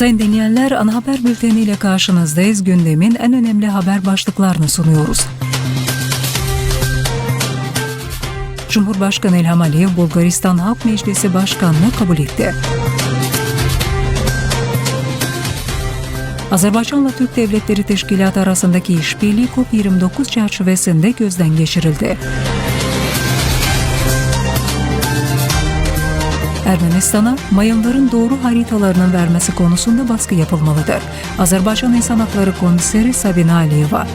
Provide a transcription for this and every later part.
Sayın dinleyenler, ana haber bülteniyle karşınızdayız. Gündemin en önemli haber başlıklarını sunuyoruz. Cumhurbaşkanı İlham Aliyev, Bulgaristan Halk Meclisi Başkanlığı kabul etti. Azerbaycan'la Türk Devletleri Teşkilatı arasındaki işbirliği COP29 çerçevesinde gözden geçirildi. Ermenistan'a mayınların doğru haritalarının vermesi konusunda baskı yapılmalıdır. Azerbaycan İnsan Hakları Komiseri Sabine Aliyeva.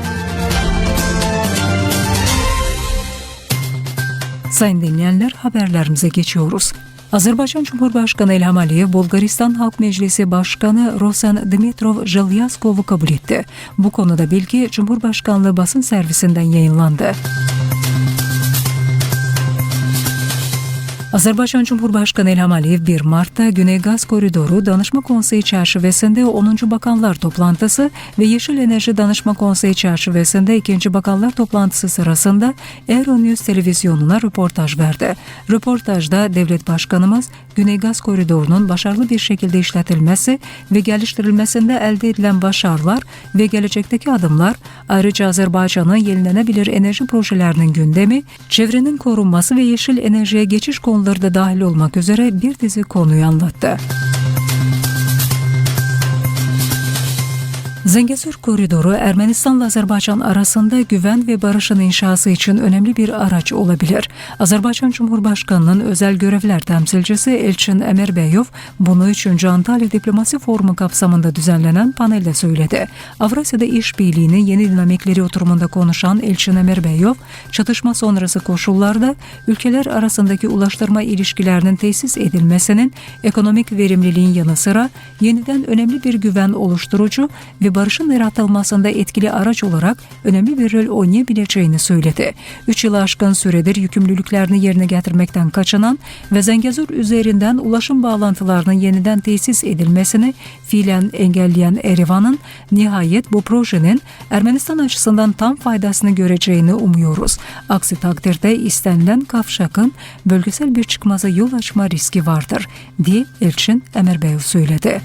Sayın dinleyenler haberlerimize geçiyoruz. Azerbaycan Cumhurbaşkanı İlham Aliyev, Bulgaristan Halk Meclisi Başkanı Rosen Dimitrov Jelyaskov'u kabul etti. Bu konuda bilgi Cumhurbaşkanlığı basın servisinden yayınlandı. Azerbaycan Cumhurbaşkanı İlham Aliyev 1 Mart'ta Güney Gaz Koridoru Danışma Konseyi çerçevesinde 10. Bakanlar Toplantısı ve Yeşil Enerji Danışma Konseyi çerçevesinde 2. Bakanlar Toplantısı sırasında Euronews televizyonuna röportaj verdi. Röportajda devlet başkanımız Güney Gaz Koridoru'nun başarılı bir şekilde işletilmesi ve geliştirilmesinde elde edilen başarılar ve gelecekteki adımlar, ayrıca Azerbaycan'ın yenilenebilir enerji projelerinin gündemi, çevrenin korunması ve yeşil enerjiye geçiş konuları da dahil olmak üzere bir dizi konuyu anlattı. Zengezur Koridoru Ermenistan'la Azerbaycan arasında güven ve barışın inşası için önemli bir araç olabilir. Azerbaycan Cumhurbaşkanı'nın özel görevler temsilcisi Elçin Emerbeyov bunu 3. Antalya Diplomasi Forumu kapsamında düzenlenen panelde söyledi. Avrasya'da işbirliğinin yeni dinamikleri oturumunda konuşan Elçin Emerbeyov, çatışma sonrası koşullarda ülkeler arasındaki ulaştırma ilişkilerinin tesis edilmesinin ekonomik verimliliğin yanı sıra yeniden önemli bir güven oluşturucu ve barışın yaratılmasında etkili araç olarak önemli bir rol oynayabileceğini söyledi. Üç yılı aşkın süredir yükümlülüklerini yerine getirmekten kaçınan ve Zengezur üzerinden ulaşım bağlantılarının yeniden tesis edilmesini fiilen engelleyen Erivan'ın nihayet bu projenin Ermenistan açısından tam faydasını göreceğini umuyoruz. Aksi takdirde istenilen kavşakın bölgesel bir çıkmaza yol açma riski vardır, diye Elçin Emerbeyev söyledi.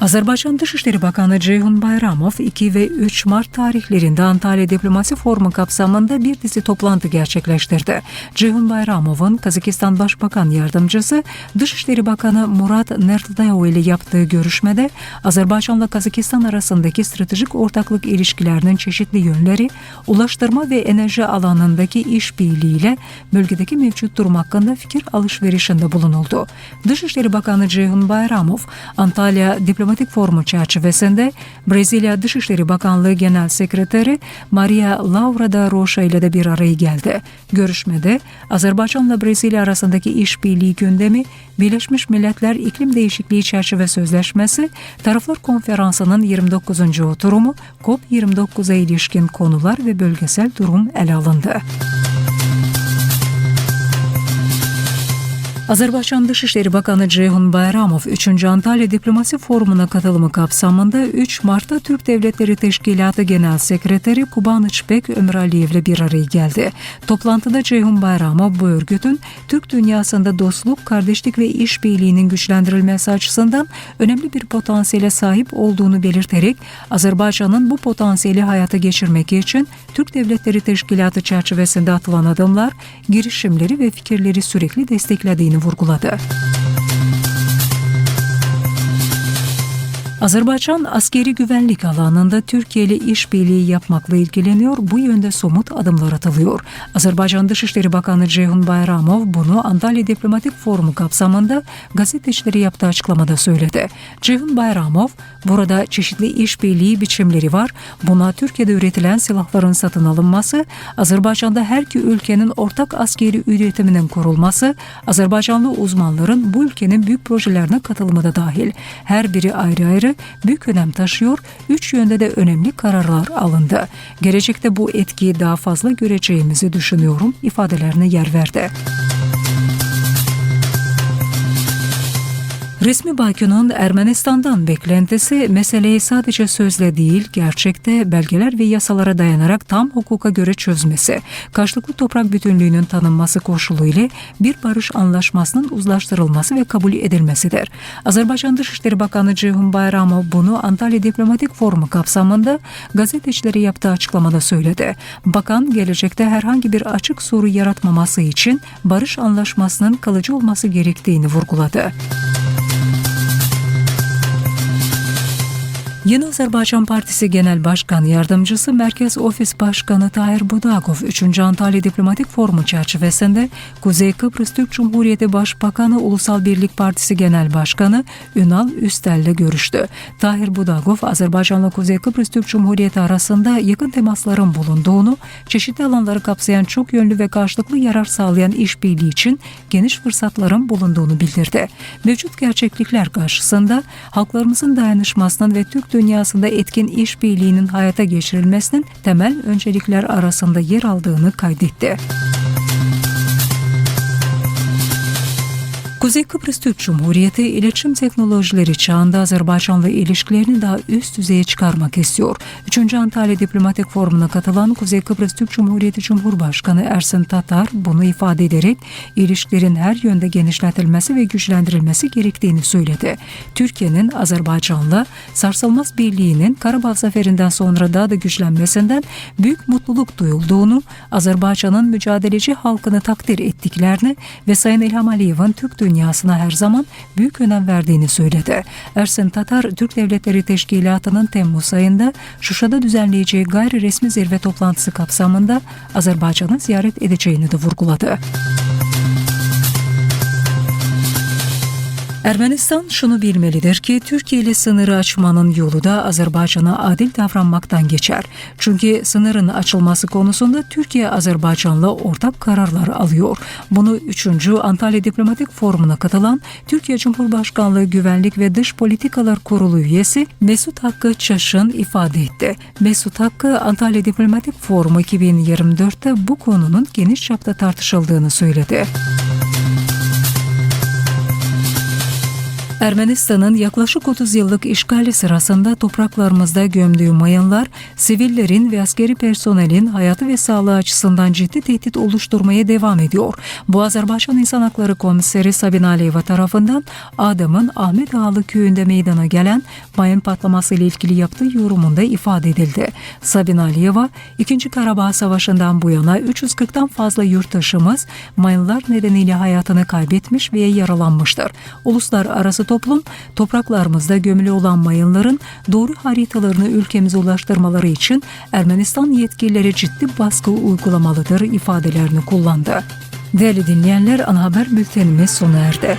Azerbaycan Dışişleri Bakanı Ceyhun Bayramov 2 ve 3 Mart tarihlerinde Antalya Diplomasi Forumu kapsamında bir dizi toplantı gerçekleştirdi. Ceyhun Bayramov'un Kazakistan Başbakan Yardımcısı Dışişleri Bakanı Murat Nertdayo ile yaptığı görüşmede Azerbaycanla Kazakistan arasındaki stratejik ortaklık ilişkilerinin çeşitli yönleri, ulaştırma ve enerji alanındaki işbirliğiyle bölgedeki mevcut durum hakkında fikir alışverişinde bulunuldu. Dışişleri Bakanı Ceyhun Bayramov, Antalya Diplomasi diplomatik forumu çerçevesinde Brezilya Dışişleri Bakanlığı Genel Sekreteri Maria Laura da Rocha ile de bir araya geldi. Görüşmede Azerbaycanla Brezilya arasındaki işbirliği gündemi, Birleşmiş Milletler İklim Değişikliği Çerçeve Sözleşmesi, Taraflar Konferansı'nın 29. oturumu, COP29'a ilişkin konular ve bölgesel durum ele alındı. Azerbaycan Dışişleri Bakanı Ceyhun Bayramov 3. Antalya Diplomasi Forumu'na katılımı kapsamında 3 Mart'ta Türk Devletleri Teşkilatı Genel Sekreteri Kuban İçbek Ömer Aliyev ile bir araya geldi. Toplantıda Ceyhun Bayramov bu örgütün Türk dünyasında dostluk, kardeşlik ve işbirliğinin güçlendirilmesi açısından önemli bir potansiyele sahip olduğunu belirterek Azerbaycan'ın bu potansiyeli hayata geçirmek için Türk Devletleri Teşkilatı çerçevesinde atılan adımlar, girişimleri ve fikirleri sürekli desteklediğini vurguladı. Azerbaycan askeri güvenlik alanında Türkiye ile işbirliği yapmakla ilgileniyor. Bu yönde somut adımlar atılıyor. Azerbaycan Dışişleri Bakanı Ceyhun Bayramov bunu Antalya Diplomatik Forumu kapsamında gazetecilere yaptığı açıklamada söyledi. Ceyhun Bayramov, burada çeşitli işbirliği biçimleri var. Buna Türkiye'de üretilen silahların satın alınması, Azerbaycan'da her iki ülkenin ortak askeri üretiminin kurulması, Azerbaycanlı uzmanların bu ülkenin büyük projelerine katılımı da dahil. Her biri ayrı ayrı büyük önem taşıyor. Üç yönde de önemli kararlar alındı. Gelecekte bu etkiyi daha fazla göreceğimizi düşünüyorum ifadelerine yer verdi. Resmi Bakü'nün Ermenistan'dan beklentisi meseleyi sadece sözle değil, gerçekte belgeler ve yasalara dayanarak tam hukuka göre çözmesi, karşılıklı toprak bütünlüğünün tanınması koşulu ile bir barış anlaşmasının uzlaştırılması ve kabul edilmesidir. Azerbaycan Dışişleri Bakanı Ceyhun Bayramov bunu Antalya Diplomatik Forumu kapsamında gazetecilere yaptığı açıklamada söyledi. Bakan gelecekte herhangi bir açık soru yaratmaması için barış anlaşmasının kalıcı olması gerektiğini vurguladı. Yeni Azerbaycan Partisi Genel Başkan Yardımcısı Merkez Ofis Başkanı Tahir Budakov 3. Antalya Diplomatik Forumu çerçevesinde Kuzey Kıbrıs Türk Cumhuriyeti Başbakanı Ulusal Birlik Partisi Genel Başkanı Ünal Üstel ile görüştü. Tahir Budakov, Azerbaycanla Kuzey Kıbrıs Türk Cumhuriyeti arasında yakın temasların bulunduğunu, çeşitli alanları kapsayan çok yönlü ve karşılıklı yarar sağlayan işbirliği için geniş fırsatların bulunduğunu bildirdi. Mevcut gerçeklikler karşısında halklarımızın dayanışmasının ve Türk dünyasında etkin işbirliğinin hayata geçirilmesinin temel öncelikler arasında yer aldığını kaydetti. Kuzey Kıbrıs Türk Cumhuriyeti iletişim teknolojileri çağında Azerbaycan'la ilişkilerini daha üst düzeye çıkarmak istiyor. 3. Antalya Diplomatik Forumu'na katılan Kuzey Kıbrıs Türk Cumhuriyeti Cumhurbaşkanı Ersin Tatar bunu ifade ederek ilişkilerin her yönde genişletilmesi ve güçlendirilmesi gerektiğini söyledi. Türkiye'nin Azerbaycan'la sarsılmaz birliğinin Karabağ Zaferi'nden sonra daha da güçlenmesinden büyük mutluluk duyulduğunu, Azerbaycan'ın mücadeleci halkını takdir ettiklerini ve Sayın İlham Aliyev'in Türk dünyasına her zaman büyük önem verdiğini söyledi. Ersin Tatar, Türk Devletleri Teşkilatı'nın Temmuz ayında Şuşa'da düzenleyeceği gayri resmi zirve toplantısı kapsamında Azerbaycan'ı ziyaret edeceğini de vurguladı. Ermenistan şunu bilmelidir ki Türkiye ile sınırı açmanın yolu da Azerbaycan'a adil davranmaktan geçer. Çünkü sınırın açılması konusunda Türkiye Azerbaycan'la ortak kararlar alıyor. Bunu 3. Antalya Diplomatik Forumu'na katılan Türkiye Cumhurbaşkanlığı Güvenlik ve Dış Politikalar Kurulu üyesi Mesut Hakkı Çaşın ifade etti. Mesut Hakkı Antalya Diplomatik Forumu 2024'te bu konunun geniş çapta tartışıldığını söyledi. Ermenistan'ın yaklaşık 30 yıllık işgali sırasında topraklarımızda gömdüğü mayınlar, sivillerin ve askeri personelin hayatı ve sağlığı açısından ciddi tehdit oluşturmaya devam ediyor. Bu Azerbaycan İnsan Hakları Komiseri Sabine Aliyeva tarafından Adam'ın Ahmet Ağalı köyünde meydana gelen mayın patlaması ile ilgili yaptığı yorumunda ifade edildi. Sabine Aliyeva, 2. Karabağ Savaşı'ndan bu yana 340'tan fazla yurttaşımız mayınlar nedeniyle hayatını kaybetmiş veya yaralanmıştır. Uluslararası toplum topraklarımızda gömülü olan mayınların doğru haritalarını ülkemize ulaştırmaları için Ermenistan yetkilileri ciddi baskı uygulamalıdır ifadelerini kullandı. Değerli dinleyenler ana haber bültenimiz sona erdi.